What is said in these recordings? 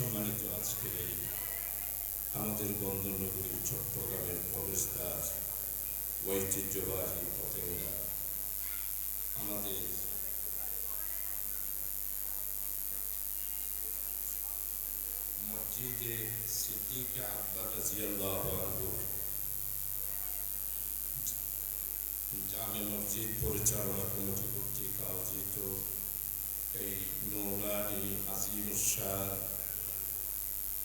সম্মানিত আজকের এই আমাদের বন্দরনগরী, চট্টগ্রামের প্রবেশদ্বার, ঐতিহ্যবাহী পতেঙ্গা আমাদের মসজিদে সিদ্দিক আকবর রাজিয়াল্লাহ জামে মসজিদ পরিচালনা কমিটি কর্তৃক আয়োজিত এই নৌরানি আজিম শাহ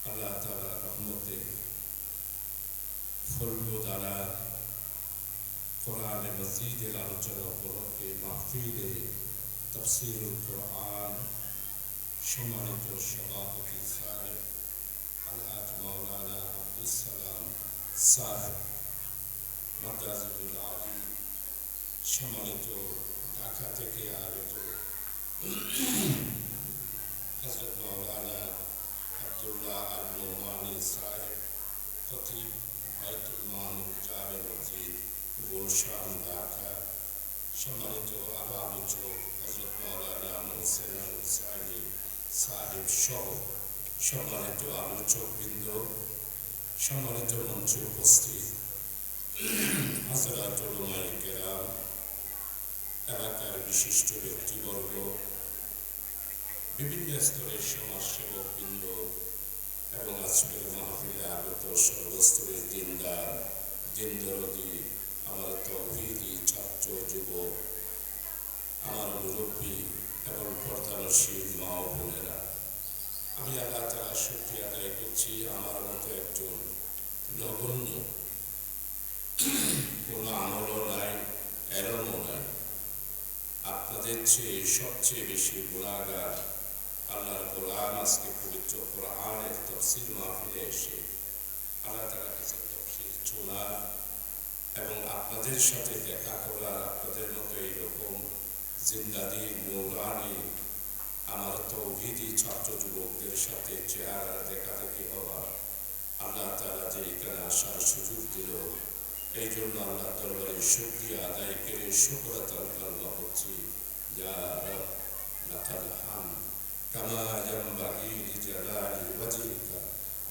আল্লাহ তালা রহমতে ফলগো দ্বারা কোরআনে মসজিদের আলোচনা উপলক্ষে মাহফিলে তফসিরুল কোরআন সম্মানিত সভাপতি সাহেব আলহাজ মাওলানা আব্দুল সালাম সাহেব মাদাজুল আলী, সম্মানিত ঢাকা থেকে আগত হজরত মাওলানা আব্দুল্লাহ আল নোমানি সাহেব খতিব বাইতুল মামুর জামে মসজিদ গুলশান ঢাকা সম্মানিত আবা আলোচক হজরত মাওলানা মোহসেন হুসাইনি সাহেব সহ সম্মানিত আলোচক বৃন্দ, সম্মানিত মঞ্চে উপস্থিত হাজরাত কেরাম, এলাকার বিশিষ্ট ব্যক্তিবর্গ, বিভিন্ন স্তরের সমাজসেবক বৃন্দ এবং আজকের মাহফিলে আগত সর্বস্তরের দিনদার দিনদরদি আমার তৌহিদি ছাত্র যুবক আমার মুরব্বী এবং প্রধানশীল মা ও বোনেরা আমি আল্লাহ তারা সত্যি আদায় করছি আমার মতো একজন নগণ্য কোনো আমলও নাই এরমও নাই আপনাদের চেয়ে সবচেয়ে বেশি গুণাগার আল্লাহর গোলাম আজকে পবিত্র কোরআনের তফসিল মাহফিলে এসে আল্লাহ তালা কাছে তফসিল চোলা এবং আপনাদের সাথে দেখা করার আপনাদের মতো এইরকম জিন্দাদি নৌরানি আমার তৌহিদি ছাত্র যুবকদের সাথে চেহারা দেখা দেখি হওয়া আল্লাহ তালা যে এখানে আসার সুযোগ দিল এই জন্য আল্লাহ দরবারে শুক্রিয়া আদায় করে লাকাল হাম ইয়ামবাগি লিজালালি ওয়াজহিকা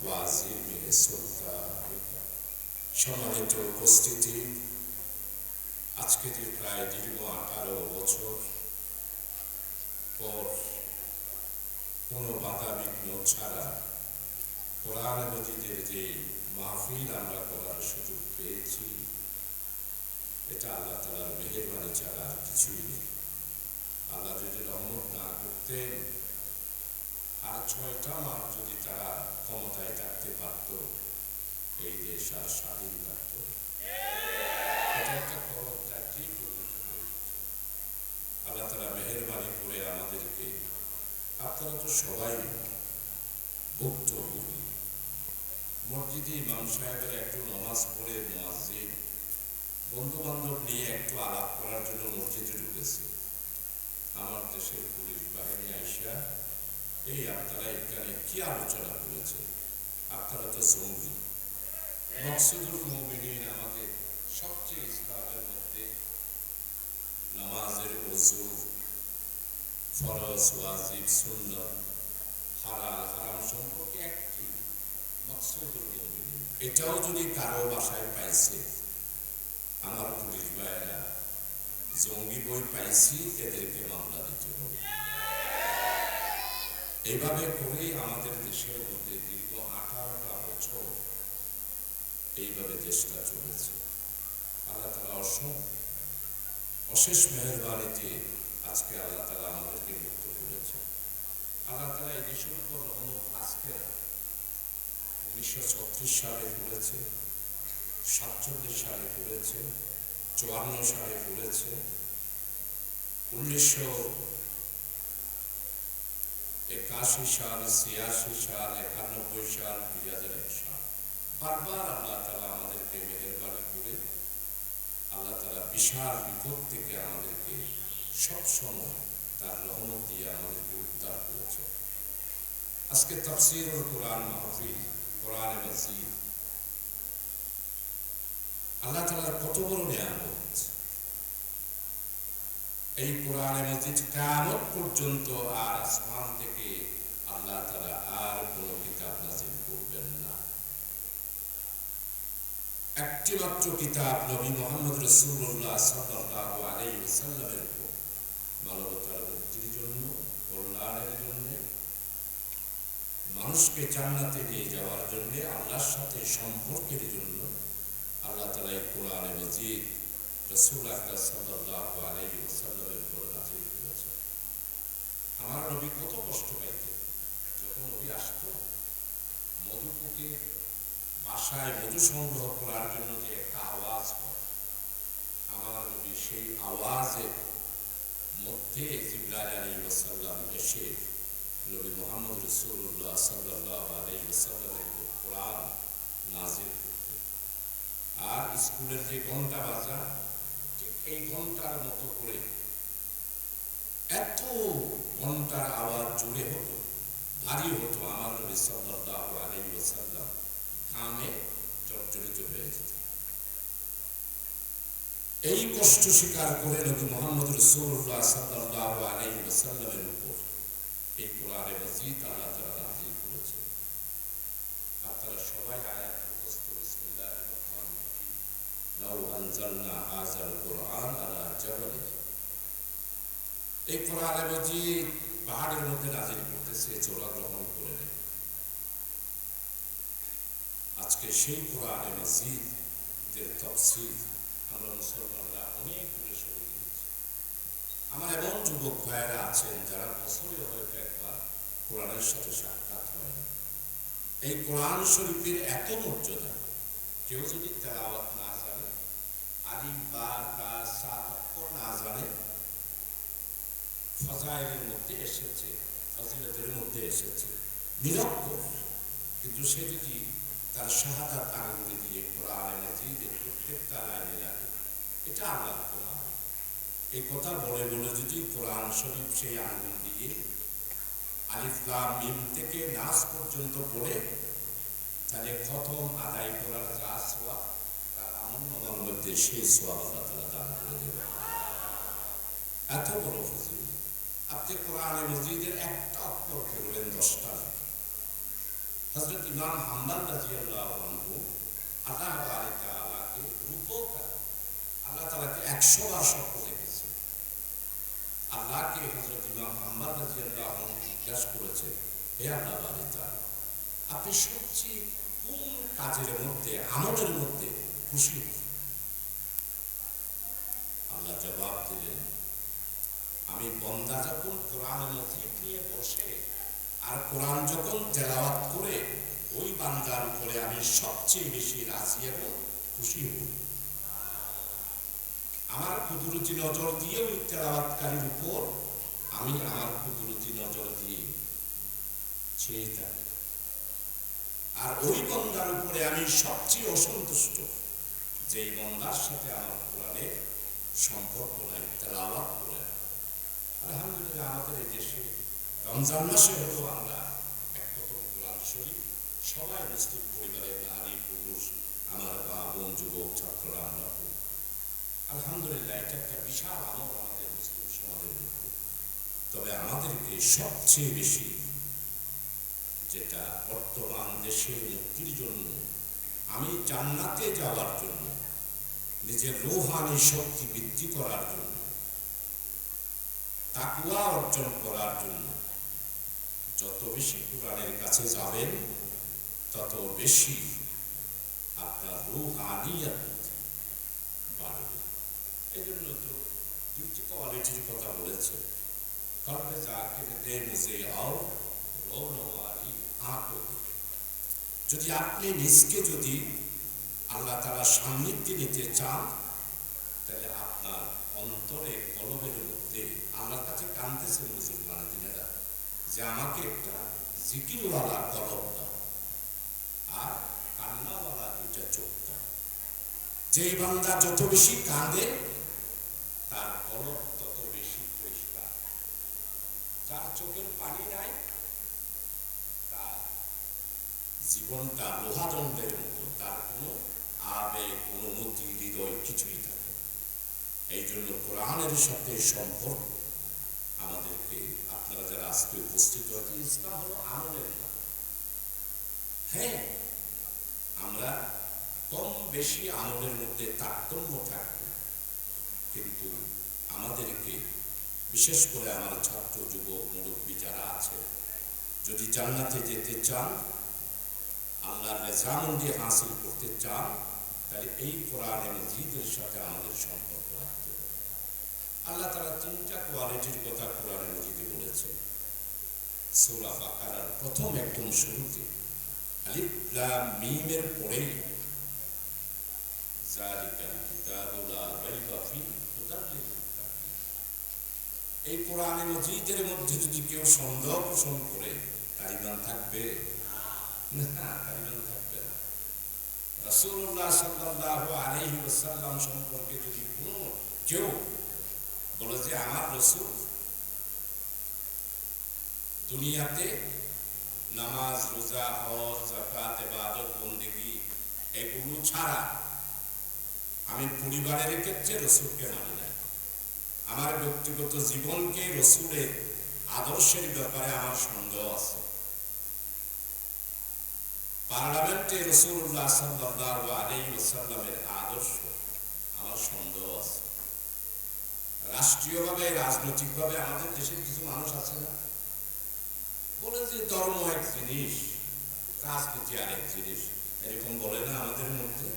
ওয়া আযীমি সুলতানিকা সম্মানিত উপস্থিতি, আজকে যে প্রায় দীর্ঘ আঠারো বছর পর কোনো বাধা বিঘ্ন ছাড়া কোরআন মজিদের যে মাহফিল আমরা করার সুযোগ পেয়েছি, এটা আল্লাহ তালার মেহরবানি ছাড়া আর কিছুই নেই। আল্লাহ যদি রহমত না করতেন আর ছয়টা মাস যদি তারা ক্ষমতায় থাকতে পারত এই দেশ আর স্বাধীন থাকত হয়ে আল্লাহ তালা মেহরবানি করে আমাদেরকে আপনারা তো সবাই ভুক্তভোগী মসজিদে ইমাম সাহেবের একটু নমাজ পড়ে মোয়াজ্জিন বন্ধু বান্ধব নিয়ে একটু আলাপ করার জন্য মসজিদে ঢুকেছে আমার দেশের পুলিশ বাহিনী আইসা এই আপনারা এখানে কি আলোচনা করেছে? আপনারা তো সৌমি মকসুদুল মৌমিনীন আমাদের সবচেয়ে ইসলামের মধ্যে নামাজের ওজু ফরজ, ওয়াজিব সুন্দর হারাল হারাম সম্পর্কে একটি মকসুদুল মৌমিনীন। এটাও যদি কারও বাসায় পাইছে, আমার পুলিশ ভাইয়েরা, জঙ্গি বই পাইছি, এদেরকে মামলা এইভাবে করেই আমাদের দেশের মধ্যে দীর্ঘ আঠারোটা বছর এইভাবে দেশটা চলেছে। আল্লাহ তালা অসম অশেষ মেহরবানিতে আজকে আল্লাহ তালা আমাদেরকে মুক্ত করেছে আল্লাহ তালা এই দেশের উপর আজকে উনিশশো ছত্রিশ সালে করেছে সাতচল্লিশ সালে করেছে চুয়ান্ন সালে করেছে উনিশশো একাশি সাল ছিয়াশি সাল একানব্বই সাল দুই হাজার এক সাল বারবার আল্লাহ তালা আমাদেরকে মেহরবানি করে আল্লাহ তালা বিশাল বিপদ থেকে আমাদেরকে সবসময় তার রহমত দিয়ে আমাদেরকে উদ্ধার করেছে আজকে তফসির কোরআন মাহফিল, কোরআন মসজিদ আল্লাহ তালার কত বড় নিয়ামত। এই কোরআনে মসজিদ কামত পর্যন্ত আর আসমান থেকে আল্লাহ তালা আর কোন কিতাব নাজিল করবেন না। একটি মাত্র কিতাব নবী মোহাম্মদ রসুল্লাহ সাল্লাল্লাহু আলাইহি ওয়াসাল্লামের উপর। মানবতার মুক্তির জন্য, কল্যাণের জন্য, মানুষকে জান্নাতে নিয়ে যাওয়ার জন্য, আল্লাহর সাথে সম্পর্কের জন্য আল্লাহ তালা এই কোরআনে মজিদ রসুল আকরাম সাল্লাল্লাহু আলাইহি ওয়াসাল্লামের উপর নাজিল করেছে আমার নবী কত কষ্ট পাইতেন, যখন নবী আসতো, মধুপুকে বাসায় মধু সংগ্রহ করার জন্য যে একটা আওয়াজ আমার নবী সেই আওয়াজের মধ্যে জিব্রাইল আলাইহি ওয়াসাল্লাম এসে নবী মোহাম্মদ রসুল্লাহ সাল্লাল্লাহু আলাইহি ওয়াসাল্লামের উপর কোরআন নাজিল করতেন। আর স্কুলের যে ঘণ্টা বাজা এই ঘণ্টার মতো করে। এত ঘণ্টার আওয়াজ জুড়ে হতো, ভারী হতো আমার নবী সাল্লাল্লাহু আলাইহি ওয়াসাল্লাম। কামে জর্জরিত হয়ে যেত। এই কষ্ট স্বীকার করে নবী মোহাম্মদ রসুল্লাহ সাল্লাল্লাহু আলাইহি ওয়াসাল্লামের উপর এই কোরআনে মজিদ আল্লাহ তাআলা লাউ আনজালনা আলা এই কোরআনে পাহাড়ের মধ্যে নাজিল করতেছে চোরা গ্রহণ করে নেয়। আজকে সেই কোরআনে আমরা মুসলমানরা অনেক গিয়েছি। আমার এমন যুবক ভাইয়েরা আছেন যারা বছরে হয়তো একবার কোরআনের সাথে সাক্ষাৎ হয় এই কোরআন শরীফের এত মর্যাদা, কেউ যদি তেলাওয়াত না আলিম বা তা সা অক্ষর না জানে ফজাইলের মধ্যে এসেছে, ফজিলতের মধ্যে এসেছে। নিরক্ষর কিন্তু সে যদি তার শাহাদাত আঙ্গুলি দিয়ে কোরআনে মাজিদের প্রত্যেকটা লাইনে লাগে, এটা আল্লাহ কোরআন এই কথা বলে বলে যদি কোরআন শরীফ সেই আঙ্গুল দিয়ে আলিফলাম মিম থেকে নাস পর্যন্ত পড়ে, তাহলে খতম আদায় করার যা সোয়া আল্লাহ তালা দান করে এত বড় আপনি মসজিদের একটা দশটা হজরত ইমাম হাম্বাল আনহু আল্লাহ আলী তাআলাকে রূপকার আল্লাহ তাআলাকে একশো বার স্বপ্ন দেখেছে আল্লাহকে হজরত ইমাম হাম্বাল আনহু জিজ্ঞাসা করেছে হে আল্লাহ আলী আপনি সবচেয়ে কোন কাজের মধ্যে আমলের মধ্যে খুশি। আল্লাহ জবাব দিলেন, আমি বন্দা যখন কোরআন মজিদ নিয়ে বসে, আর কোরআন যখন তেলাওয়াত করে, ওই বান্দার উপরে আমি সবচেয়ে বেশি রাজি এবং খুশি হই। আমার কুদরতি নজর দিয়ে ওই তেলাওয়াতকারীর উপর আমি আমার কুদরতি নজর দিয়ে চেয়ে থাকি। আর ওই বন্দার উপরে আমি সবচেয়ে অসন্তুষ্ট। যে এই বন্দার সাথে আমার কোরআনের সম্পর্ক নাই, তেলাওয়াত করে না আলহামদুলিল্লাহ, আমাদের এই দেশে রমজান মাসে হলো আমরা এক প্রথম কোরআন শরীফ সবাই মুসলিম পরিবারের নারী, পুরুষ, আমার বা বোন, যুবক, ছাত্ররা, আমরা। আলহামদুলিল্লাহ, এটা একটা বিশাল আমল আমাদের মুসলিম সমাজের মধ্যে তবে আমাদেরকে সবচেয়ে বেশি যেটা বর্তমান দেশের মুক্তির জন্য, আমি জান্নাতে যাওয়ার জন্য নিজের রোহানি শক্তি বৃদ্ধি করার জন্য তাকুয়া অর্জন করার জন্য। যত বেশি কোরআনের কাছে যাবেন, তত বেশি আপনার রুহানিয়ত বাড়বে। এই জন্য তো দুইটি কোয়ালিটির কথা বলেছে। কলবে যাকে দে মুঝে আও রৌনওয়ারি আঁকো। যদি আপনি নিজকে যদি আল্লাহ তালা সান্নিধ্যে নিতে চান, তাহলে আপনার অন্তরে কলবের মধ্যে আল্লাহর কাছে কানতেছেন মুসলমান দিনেরা যে আমাকে একটা জিকিরওয়ালা কলব দাও আর কান্নাওয়ালা দুইটা চোখ দাও। যেই বান্দা যত বেশি কাঁদে, তার কলব তত বেশি পরিষ্কার। যার চোখের পানি নাই, তার জীবনটা লোহাদণ্ডের মতো, তার কোনো আবেগ অনুমতি, হৃদয় কিছুই থাকে এই জন্য কোরআনের সাথে সম্পর্ক আমাদেরকে, আপনারা যারা আজকে উপস্থিত হয়েছে ইসলাম হলো আমলের হ্যাঁ আমরা কম বেশি আমলের মধ্যে তারতম্য থাকবে কিন্তু আমাদেরকে, বিশেষ করে আমার ছাত্র, যুবক, মুরব্বী যারা আছে, যদি জান্নাতে যেতে চান আল্লাহর রেজামন্দি হাসিল করতে চান, তাহলে এই কোরআনে মজিদের সাথে আমাদের সম্পর্ক রাখতে হবে। আল্লাহ তারা তিনটা কোয়ালিটির কথা কোরআনে মজিদে বলেছে সৌরা বাকারার প্রথম একদম শুরুতে মিমের মুত্তাকিন। এই কোরআনে মজিদের মধ্যে যদি কেউ সন্দেহ পোষণ করে ইমান থাকবে। সম্পর্কে যদি কেউ বলে যে আমার রসুল দুনিয়াতে নামাজ, রোজা, হজ জাকাত বন্দেগী, এগুলো ছাড়া আমি পরিবারের ক্ষেত্রে রসুলকে মানি না। আমার ব্যক্তিগত জীবনকে রসুলের আদর্শের ব্যাপারে আমার সন্দেহ আছে। পার্লামেন্টে রসুল্লাহ সাল্লাহ আদর্শ, আমার সন্দেহ আছে। রাষ্ট্রীয়ভাবে, রাজনৈতিকভাবে আমাদের দেশের কিছু মানুষ আছে না? বলে যে ধর্ম এক জিনিস, রাজনীতি আরেক জিনিস, এরকম বলে না আমাদের মধ্যে?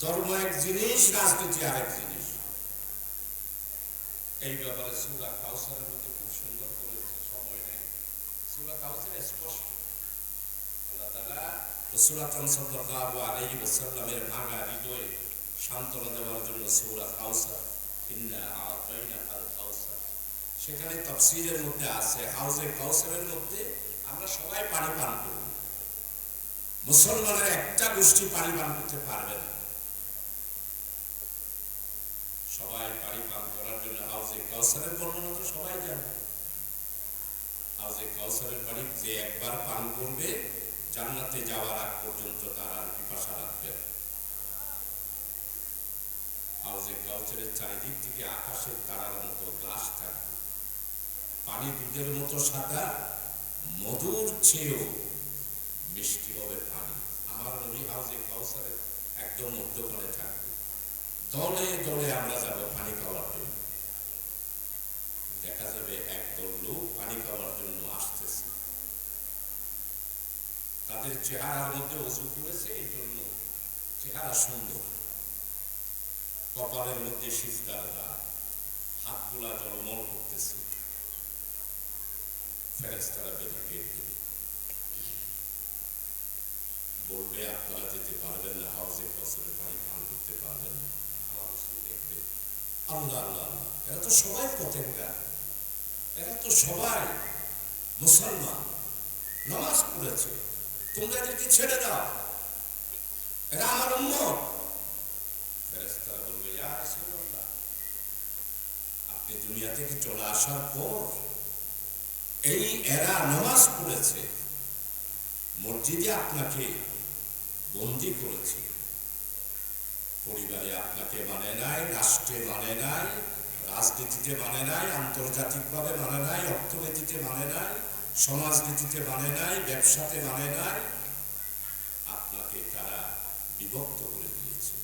ধর্ম এক জিনিস, রাজনীতি আরেক জিনিস। এই ব্যাপারে সুরা কাউসারের মধ্যে খুব সুন্দর করেছে, সময় নেই। সুরা কাউসার স্পষ্ট। আল্লাহ তাআলা রাসূল আকরাম সাল্লাল্লাহু আলাইহি ওয়াসাল্লামের ভাঙা হৃদয়ে সান্ত্বনা দেওয়ার জন্য সূরা কাউসার ইন্না আতাইনা আল কাউসার সেখানে তাফসীরের মধ্যে আছে, হাউজে কাউসারের মধ্যে আমরা সবাই পানি পান করব মুসলমানের একটা গোষ্ঠী পানি পান করতে পারবে না। সবাই পানি পান করার জন্য হাউজে কাউসারের বর্ণনা তো সবাই জানে। হাউজে কাউসারের পানি যে একবার পান করবে জান্নাতে যাওয়ার আগ পর্যন্ত তার আর পিপাসা রাখবে না। হাউজে কাউসারের চারিদিক থেকে আকাশের তারার মতো গ্লাস থাকবে। পানি দুধের মতো সাদা, মধুর চেয়েও মিষ্টি হবে পানি। আমার নবী হাউজে কাউসারের একদম মধ্যখানে থাকবে। দলে দলে আমরা যাব পানি খাওয়ার জন্য। দেখা যাবে একদল লোক পানি খাওয়ার জন্য আসতেছে তাদের চেহারার মধ্যে অজু করেছে এই জন্য চেহারা সুন্দর। কপালের মধ্যে সিজদার দাগ হাতগুলা জলমল করতেছে। ফেরেস্তারা ব্যারিকেড দেবে। বলবে, আপনারা যেতে পারবেন না হাউজে ফসলের পানি পান করতে পারবেন না। আমার রসুল দেখবে। আল্লাহ আল্লাহ আল্লাহ, এরা তো সবাই পথেঙ্গা এরা তো সবাই মুসলমান। নামাজ পড়েছে। তোমরা এদেরকে ছেড়ে দাও। এরা আমার উম্মত। ফেরেশতারা বলবে আপনি দুনিয়া থেকে চলে আসার পর এই এরা নামাজ পড়েছে, মসজিদে আপনাকে বন্দি করেছে। পরিবারে আপনাকে মানে নাই, রাষ্ট্রে মানে নাই, রাজনীতিতে মানে নাই, আন্তর্জাতিকভাবে মানে নাই, অর্থনীতিতে মানে নাই সমাজনীতিতে মানে নাই, ব্যবসাতে মানে নাই, আপনাকে তারা বিভক্ত করে দিয়েছে।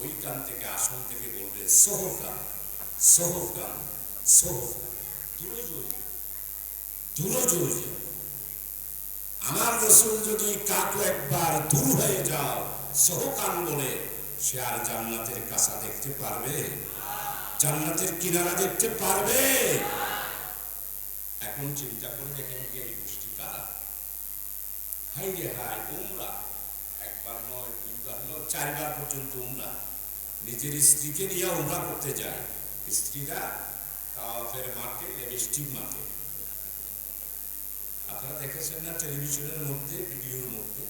ওই কান থেকে আসন থেকে বলবে আমার রসুল যদি কাকু একবার দূর হয়ে যাও সহকান বলে, সে আর জান্নাতের কাছা দেখতে পারবে? কিনারা দেখতে পারবে। এখন চিন্তা করে দেখেন কি এই হাই রে হাই উমরা। একবার নয় নয়, চারবার পর্যন্ত উমরা। নিজের স্ত্রীকে নিয়ে উমরা করতে যায়। স্ত্রীরা তাওয়াফের মাঠে লিপস্টিক মাঠে। আপনারা দেখেছেন না টেলিভিশনের মধ্যে, ভিডিওর মধ্যে?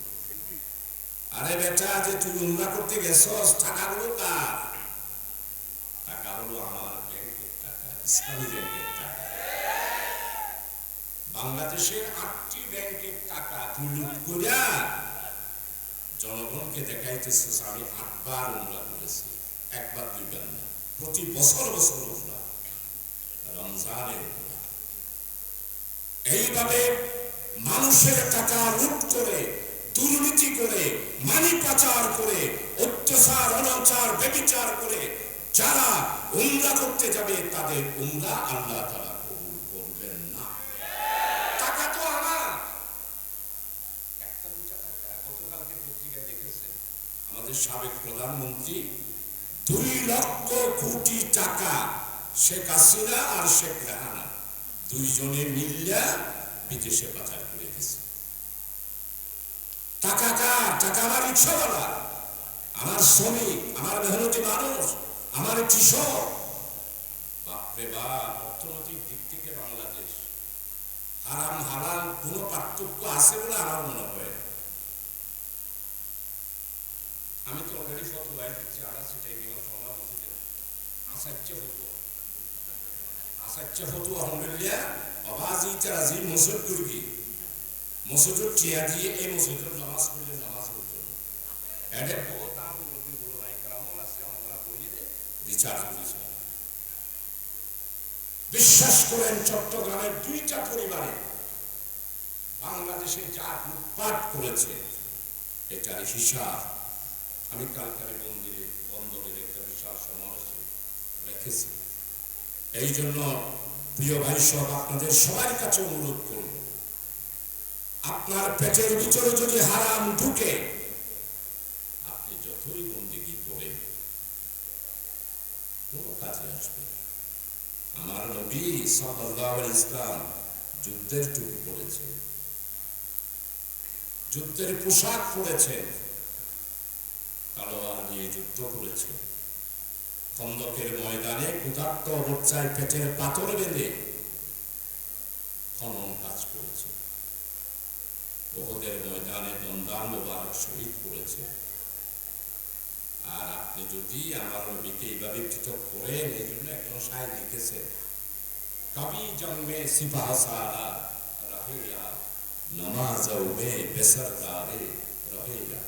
আরে বেটা, যে তুই উমরা করতে গেছস, টাকাগুলো কার টাকা হলো আমার ব্যাংকের বাংলাদেশের আটটি ব্যাংকের টাকা লুট করিয়া জনগণকে দেখাইতেছিস আমি আটবার উমরা করেছি, একবার দুইবার না, প্রতি বছর বছর উমরা। রমজানের উমরা। এইভাবে মানুষের টাকা লুট করে, দুর্নীতি করে, মানি পাচার করে, অত্যাচার, অনাচার বেবিচার করে যারা উমরা করতে যাবে, তাদের উমরা আল্লাহ তারা কবুল করবেন না। টাকা তো আমার আমাদের সাবেক প্রধানমন্ত্রী, দুই লক্ষ কোটি টাকা শেখ হাসিনা আর শেখ রেহানা দুইজনে মিল্লা বিদেশে পাচার করে দিয়েছে। টাকা কার? টাকা আমার রিক্সাওয়ালা, আমার শ্রমিক, আমার মেহনতি মানুষ। আমার কৃষক বাপরে বাপ, অর্থনৈতিক দিক থেকে বাংলাদেশ। হারাম হালাল কোনো পার্থক্য আছে বলে আমার মনে হয়। আমি তো অলরেডি ফটো বাইর দিচ্ছি আড়া সেটাই গেলাম সমাপতিতে আসাচ্য ফটো আসাচ্য ফটো আলহামদুলিল্লাহ। অবাজি, তারাজি মসুদ করবি দিয়ে এই মসুদের নামাজ পড়লে নামাজ না এটা বহুত আর মুরব্বী বড় ভাই কেরামল আছে আমরা বইয়ে বিশ্বাস করেন, চট্টগ্রামের দুইটা পরিবারে বাংলাদেশে যা লুটপাট করেছে, এটার হিসাব আমি কালকারে মন্দিরে, বন্দরের একটা বিশাল সমাবেশে রেখেছি। এই জন্য প্রিয় ভাই সব আপনাদের সবার কাছে অনুরোধ করব, আপনার পেটের ভিতরে যদি হারাম ঢুকে আপনি যতই বন্দিগি করেন কোনো কাজে আসবে আমার নবী সাল্লাল্লাহু ইসলাম যুদ্ধের টুপি পরেছে যুদ্ধের পোশাক পরেছে তলোয়ার নিয়ে যুদ্ধ করেছে খন্দকের ময়দানে ক্ষুধার্ত অবস্থায় পেটের পাথর বেঁধে খনন কাজ করেছে ওহদের ময়দানে দন্দান মোবারক শহীদ করেছে আর আপনি যদি আমার নবীকে এইভাবে পৃথক করেন, এই জন্য একজন সাহেব লিখেছে, কবি জন্মে সিপাহ সারা রহেয়া নমাজ মে বেসরদারে রহেয়া।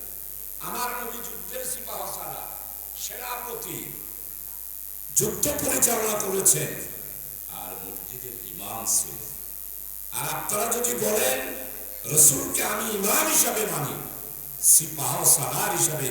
আমার নবী যুদ্ধের সিপাহ সারা সেনাপতি, যুদ্ধ পরিচালনা করেছেন, আর মসজিদের ইমাম ছিলেন। আর আপনারা যদি বলেন, রসুলকে আমি ইমাম হিসাবে মানি সিপাহ সাহার হিসাবে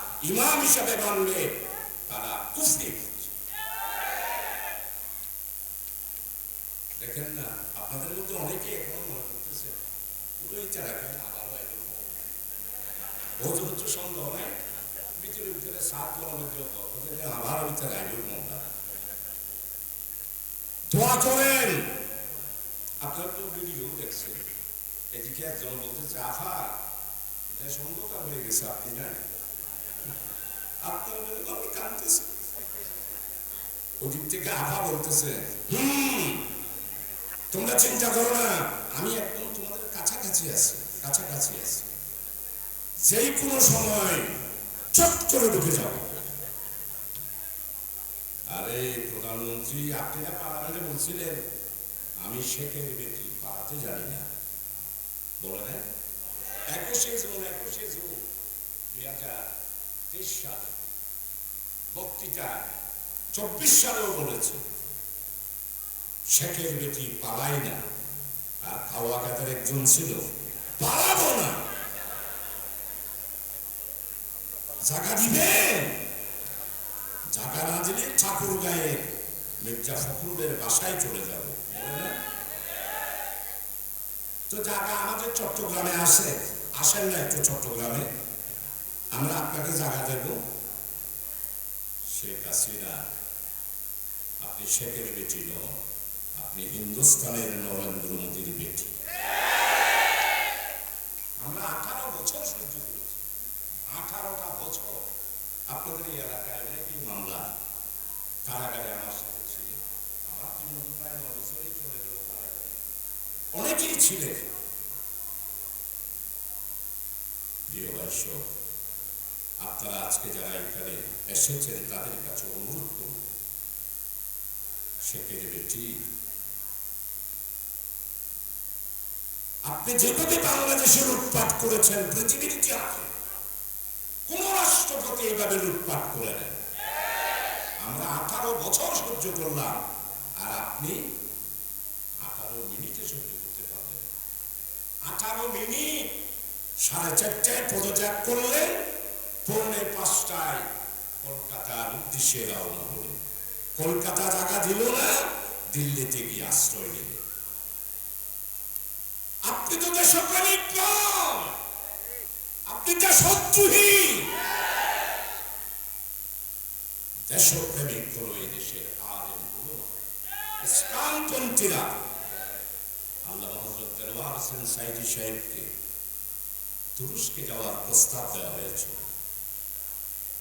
ইমাম হিসাবে মানবে তারা কুফরি করছে। দেখেন না, আপনাদের মধ্যে অনেকে এখনও মনে করতেছে আবারও বহুত হচ্ছে সন্দেহ, নাই? ভিতরে ভিতরে সাত আবারও ভিতরে দোয়া করেন। তো ভিডিও দেখছেন। এদিকে একজন বলতেছে, আফা, এটা সন্দেহটা হয়ে গেছে, আপনি জানেন? আপনার মেয়ে আমি কাঁদতেছি ওদিক থেকে আভা বলতেছে, হুম, তোমরা চিন্তা করো না, আমি একদম তোমাদের কাছাকাছি আছি কাছাকাছি আছি। যেই কোনো সময় চট করে ঢুকে যাব আরে প্রধানমন্ত্রী, আপনি না পার্লামেন্টে বলছিলেন, আমি শেখের বেটি পাড়াতে জানি না। বলে না একুশে জুন একুশে জুন, দুই হাজার তেইশ সাল বক্তৃতা চব্বিশ সালেও বলেছে, শেখের বেটি পালাই না, আর খাওয়া কাতার একজন ছিল, পালাবো না। জায়গা দিবেন জায়গা না দিলে ঠাকুর গায়ে মির্জা ফখরুলের বাসায় চলে যাব। তো জায়গা আমাদের চট্টগ্রামে আসে, আসেন না একটু চট্টগ্রামে? আমরা আপনাকে জায়গা দেব। শেখ হাসিনা, আপনি শেখের বেটি নন, আপনি হিন্দুস্তানের নরেন্দ্র মোদীর বেটি। আমরা আঠারো বছর সহ্য করেছি। আঠারোটা বছর আপনাদের এই এলাকায় অনেকেই মামলা, কারাগারে আমার সাথে ছিলেন। আমার মনে প্রায় নয় বছরই চলে গেল কারাগারে। অনেকেই ছিলেন। প্রিয় আজকে যারা এখানে এসেছেন, তাদের কাছে অনুরোধ করুন। শেখের বেটি, আপনি যেভাবে বাংলাদেশে লুটপাট করেছেন, পৃথিবীর ইতিহাসে, কোন রাষ্ট্রপতি এইভাবে লুটপাট করে নেন আমরা আঠারো বছর সহ্য করলাম, আর আপনি আঠারো মিনিটে সহ্য করতে পারবেন আঠারো মিনিট সাড়ে চারটায় পদত্যাগ করলেন পৌনে পাঁচটায় কলকাতার উদ্দেশ্যে রওনা হলেন। কলকাতা দিল না, দিল্লিতে গিয়ে আশ্রয় নিলেন। আপনি তো দেশপ্রেমিক এই দেশের আর এম হলো আল্লাহ হজরত দেওয়ার হোসেন সাইদি সাহেবকে তুরস্কে যাওয়ার প্রস্তাব দেওয়া হয়েছিল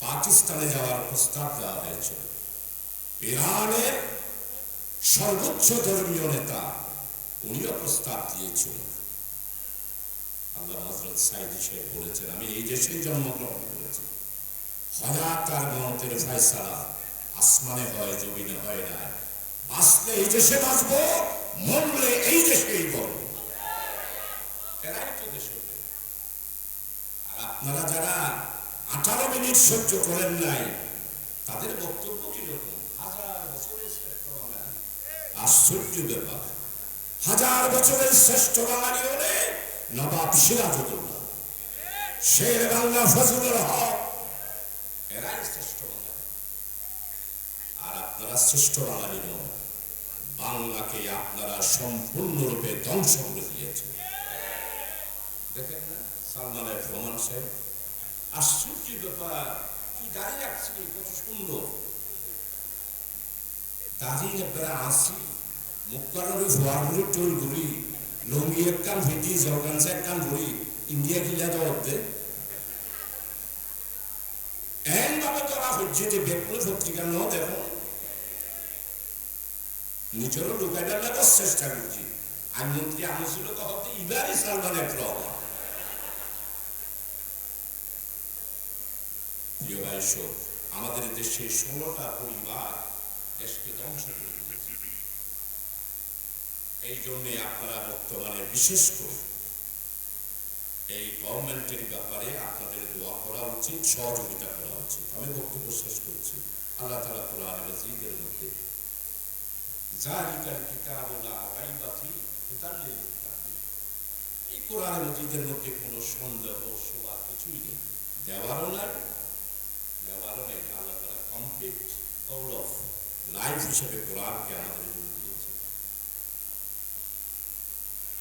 পাকিস্তানে যাওয়ার প্রস্তাব দেওয়া হয়েছিল ইরানের সর্বোচ্চ ধর্মীয় নেতা, উনিও প্রস্তাব দিয়েছিল আল্লাহ হজরত সাইদি সাহেব বলেছেন, আমি এই দেশেই জন্মগ্রহণ করেছি। হঠাৎ তার মতের ফয়সালা, আসমানে হয়, জমিনে হয় না। আসলে এই দেশে বাঁচবো, মরলে এই দেশেই মরব এরাই তো দেশে আর আপনারা যারা আঠারো মিনিট সহ্য করেন নাই। তাদের বক্তব্য কীরকম বছরের শ্রেষ্ঠ আশ্চর্য ব্যাপার। হাজার বছরের শ্রেষ্ঠ বাঙালি হলে নবাব সিরাজুদ্দৌলা শের বাংলা ফজলুল হক, এরাই শ্রেষ্ঠ বাঙালি। আর আপনারা শ্রেষ্ঠ বাঙালি নন, বাংলাকে আপনারা সম্পূর্ণরূপে ধ্বংস করে দিয়েছেন। দেখেন না সালমানের রহমান সাহেব আশ্চর্য ব্যাপার কি দাঁড়িয়ে রাখছিলি কত সুন্দর। দাঁড়িয়ে ফোয়ারগুলি টোল ঘুরি, লঙ্গি একখান ফিটি জগানসে একখান ঘুরি, ইন্ডিয়া কিলা দে এন ভাবে তোরা হচ্ছে যে বেকুল পত্রিকা ন দেখো। নিজেরও ঢুকাইবার লাগার চেষ্টা করছি আইনমন্ত্রী আনিছিল কহতে ইবারই সালমানের রহমান। প্রিয় ভাই আমাদের দেশে ষোলোটা পরিবার দেশকে ধ্বংস করে এই জন্যে আপনারা বর্তমানে বিশেষ করে এই গভর্নমেন্টের ব্যাপারে আপনাদের দোয়া করা উচিত, সহযোগিতা করা উচিত। আমি বক্তব্য শেষ করছি। আল্লাহ তালা কোরআন মসজিদের মধ্যে জালিকাল কিতাবুলা এই কোরআন মসজিদের মধ্যে কোনো সন্দেহ, শোভা কিছুই নেই। দেওয়ারও নাই দেওয়ারও আল্লাহ কমপ্লিট অফ লাইফ হিসেবে কোরআনকে আমাদের জন্য দিয়েছে।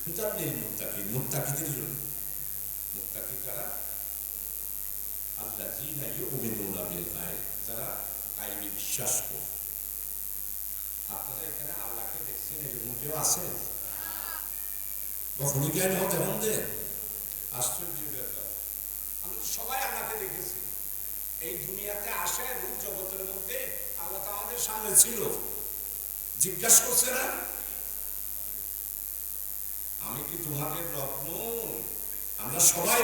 হুদাল্লিল মুত্তাকিন মুত্তাকিদের জন্য। মুত্তাকি কারা? আল্লাহ বিল যারা বিশ্বাস করে। আপনারা এখানে আল্লাহকে দেখছেন এরকম কেউ আছে কখনো হতে হন যে আশ্চর্য ব্যাপার আমরা সবাই আল্লাহকে দেখেছি। এই দুনিয়াতে আসে এবং জগতের মধ্যে আল্লাহ আমাদের সামনে ছিল। জিজ্ঞাসা করছে না? আমি কি তোমাদের রত্ন আমরা সবাই